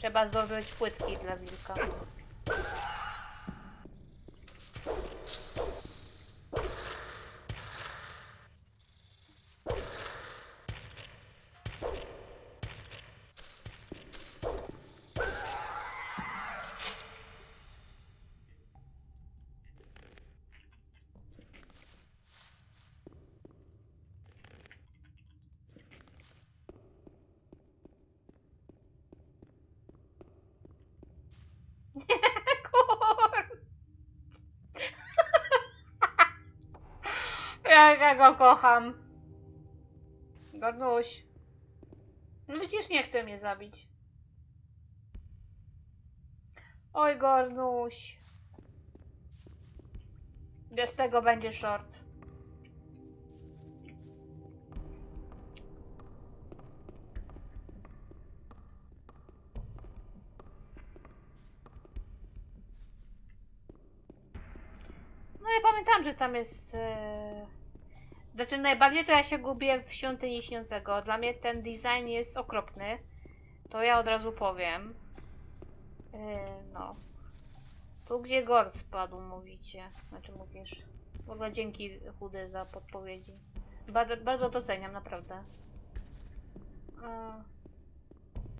Trzeba zdobyć płytki dla wilka. Ja go kocham. Gornuś. No przecież nie chce mnie zabić. Oj, Gornuś. Bez tego będzie short. No ja pamiętam, że tam jest. E... Znaczy najbardziej to ja się gubię w świątyni śniącego. Dla mnie ten design jest okropny. To ja od razu powiem. E... No. Tu gdzie Gord spadł, mówicie. Znaczy mówisz. W ogóle dzięki chudy za podpowiedzi. Bardzo, bardzo doceniam, naprawdę.